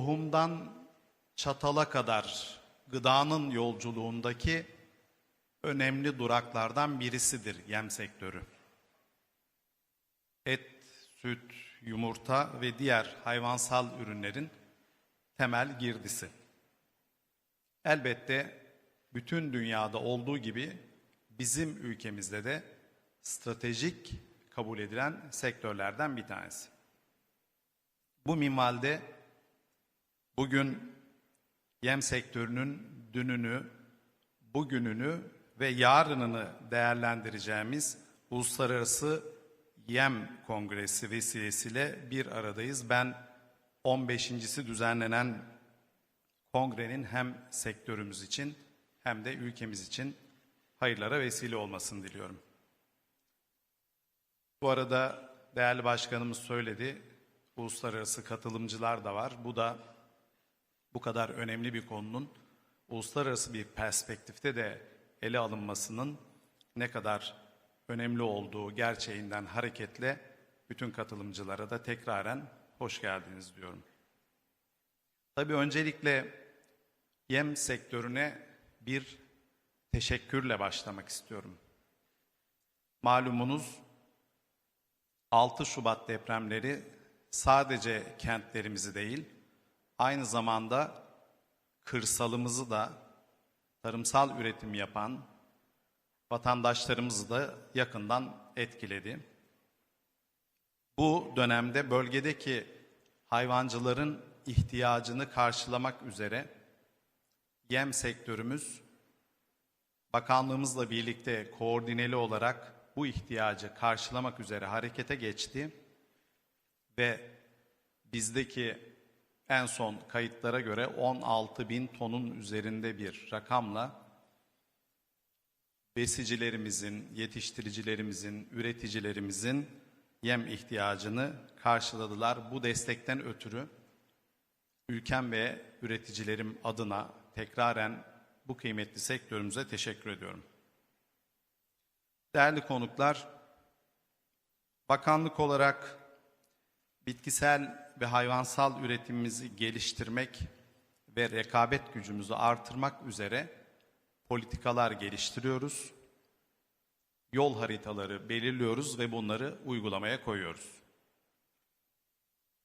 tohumdan çatala kadar gıdanın yolculuğundaki önemli duraklardan birisidir yem sektörü. Et, süt, yumurta ve diğer hayvansal ürünlerin temel girdisi. Elbette bütün dünyada olduğu gibi bizim ülkemizde de stratejik kabul edilen sektörlerden bir tanesi. Bu minvalde bugün yem sektörünün dününü, bugününü ve yarınını değerlendireceğimiz Uluslararası Yem Kongresi vesilesiyle bir aradayız. Ben 15.si düzenlenen kongrenin hem sektörümüz için hem de ülkemiz için hayırlara vesile olmasını diliyorum. Bu arada değerli başkanımız söyledi, uluslararası katılımcılar da var. Bu da bu kadar önemli bir konunun uluslararası bir perspektifte de ele alınmasının ne kadar önemli olduğu gerçeğinden hareketle bütün katılımcılara da tekraren hoş geldiniz diyorum. Tabii öncelikle yem sektörüne bir teşekkürle başlamak istiyorum. Malumunuz 6 Şubat depremleri sadece kentlerimizi değil, aynı zamanda kırsalımızı da tarımsal üretim yapan vatandaşlarımızı da yakından etkiledi. Bu dönemde bölgedeki hayvancıların ihtiyacını karşılamak üzere yem sektörümüz bakanlığımızla birlikte koordineli olarak bu ihtiyacı karşılamak üzere harekete geçti ve bizdeki en son kayıtlara göre 16 bin tonun üzerinde bir rakamla besicilerimizin, yetiştiricilerimizin, üreticilerimizin yem ihtiyacını karşıladılar. Bu destekten ötürü ülkem ve üreticilerim adına tekraren bu kıymetli sektörümüze teşekkür ediyorum. Değerli konuklar, bakanlık olarak bitkisel ve hayvansal üretimimizi geliştirmek ve rekabet gücümüzü artırmak üzere politikalar geliştiriyoruz. Yol haritaları belirliyoruz ve bunları uygulamaya koyuyoruz.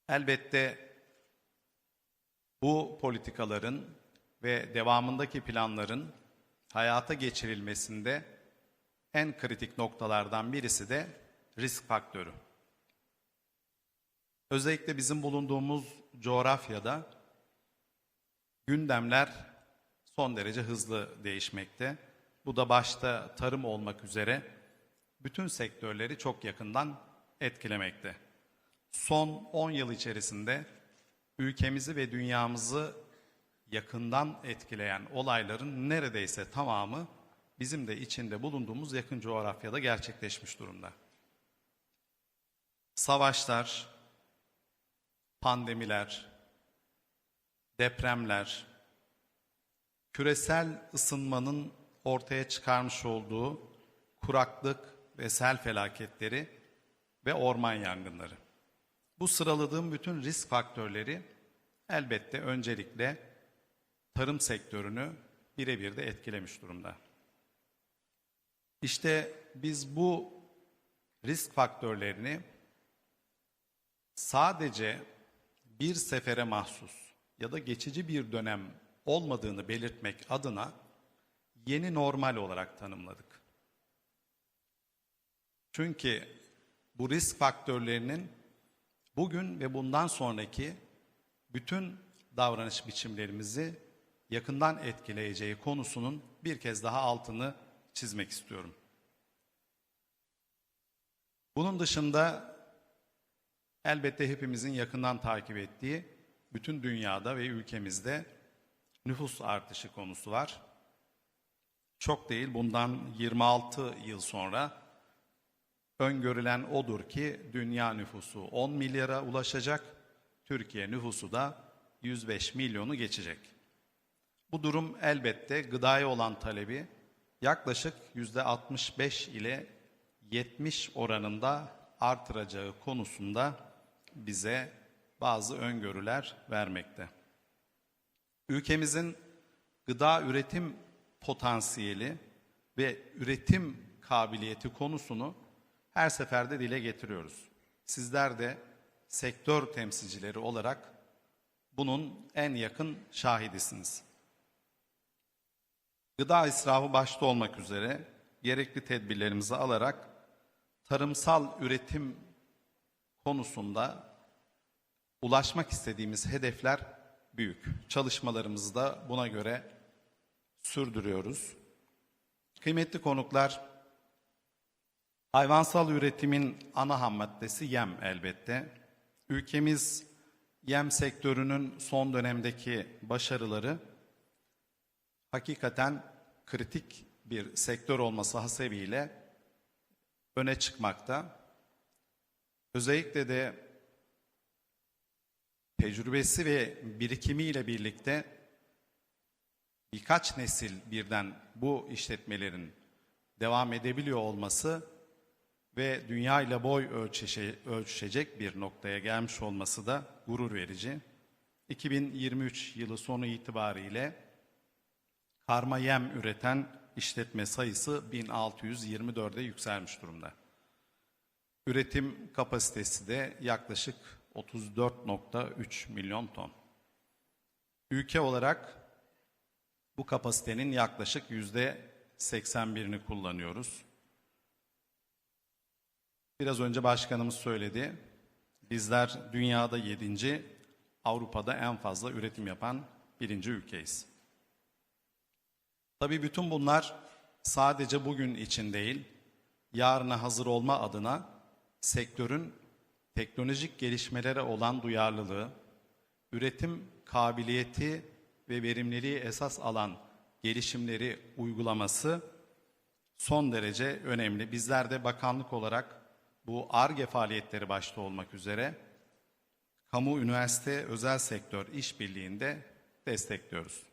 Elbette bu politikaların ve devamındaki planların hayata geçirilmesinde en kritik noktalardan birisi de risk faktörü. Özellikle bizim bulunduğumuz coğrafyada gündemler son derece hızlı değişmekte. Bu da başta tarım olmak üzere bütün sektörleri çok yakından etkilemekte. Son 10 yıl içerisinde ülkemizi ve dünyamızı yakından etkileyen olayların neredeyse tamamı bizim de içinde bulunduğumuz yakın coğrafyada gerçekleşmiş durumda. Savaşlar, pandemiler, depremler, küresel ısınmanın ortaya çıkarmış olduğu kuraklık ve sel felaketleri ve orman yangınları. Bu sıraladığım bütün risk faktörleri elbette öncelikle tarım sektörünü birebir de etkilemiş durumda. İşte biz bu risk faktörlerini sadece bir sefere mahsus ya da geçici bir dönem olmadığını belirtmek adına yeni normal olarak tanımladık. Çünkü bu risk faktörlerinin bugün ve bundan sonraki bütün davranış biçimlerimizi yakından etkileyeceği konusunun bir kez daha altını çizmek istiyorum. Bunun dışında elbette hepimizin yakından takip ettiği bütün dünyada ve ülkemizde nüfus artışı konusu var. Çok değil bundan 26 yıl sonra öngörülen odur ki dünya nüfusu 10 milyara ulaşacak, Türkiye nüfusu da 105 milyonu geçecek. Bu durum elbette gıdaya olan talebi yaklaşık yüzde 65 ile 70 oranında artıracağı konusunda bize bazı öngörüler vermekte. Ülkemizin gıda üretim potansiyeli ve üretim kabiliyeti konusunu her seferde dile getiriyoruz. Sizler de sektör temsilcileri olarak bunun en yakın şahidisiniz. Gıda israfı başta olmak üzere gerekli tedbirlerimizi alarak tarımsal üretim konusunda ulaşmak istediğimiz hedefler büyük. Çalışmalarımızı da buna göre sürdürüyoruz. Kıymetli konuklar, hayvansal üretimin ana ham maddesi yem elbette. Ülkemiz yem sektörünün son dönemdeki başarıları hakikaten kritik bir sektör olması hasebiyle öne çıkmakta. Özellikle de tecrübesi ve birikimiyle birlikte birkaç nesil birden bu işletmelerin devam edebiliyor olması ve dünya ile boy ölçüşe, ölçüşecek bir noktaya gelmiş olması da gurur verici. 2023 yılı sonu itibariyle karma yem üreten işletme sayısı 1624'e yükselmiş durumda. Üretim kapasitesi de yaklaşık 34.3 milyon ton. Ülke olarak bu kapasitenin yaklaşık yüzde 81'ini kullanıyoruz. Biraz önce başkanımız söyledi. Bizler dünyada 7. Avrupa'da en fazla üretim yapan birinci ülkeyiz. Tabii bütün bunlar sadece bugün için değil, yarına hazır olma adına sektörün teknolojik gelişmelere olan duyarlılığı, üretim kabiliyeti ve verimliliği esas alan gelişimleri uygulaması son derece önemli. Bizler de bakanlık olarak bu ARGE faaliyetleri başta olmak üzere kamu, üniversite, özel sektör işbirliğinde destekliyoruz.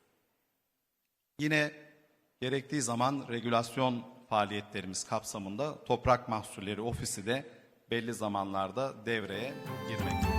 Yine gerektiği zaman regülasyon faaliyetlerimiz kapsamında Toprak Mahsulleri Ofisi de belli zamanlarda devreye girmektedir.